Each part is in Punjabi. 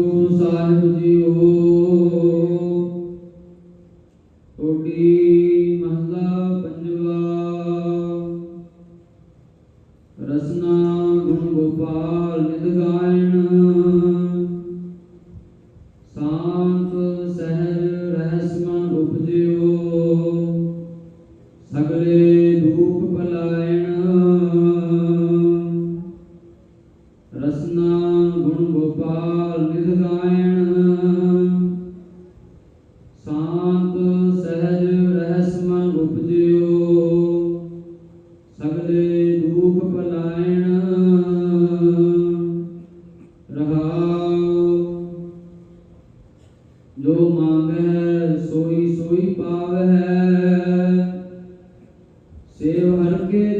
ਗੁਰੂ ਸਾਹਿਬ ਜੀਓ। ਓਡੀ ਮਹਲਾ ਪੰਜਵਾ। ਰਸਨਾ ਗੁਣ ਗੋਪਾਲ ਨਿਦ ਗਾਇਣ ਸ਼ਾਂਤ ਸਹਿਜ ਰਹਿਸ ਮਨ ਉਪਜਿਓ। ਸਗਲੇ ਸੋਈ ਸੋਈ ਹੈ ਸੇਵ ਹਰ ਕੇ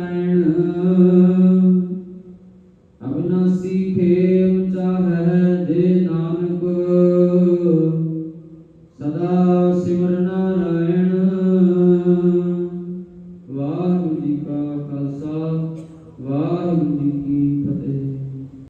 सदा शिवर्ण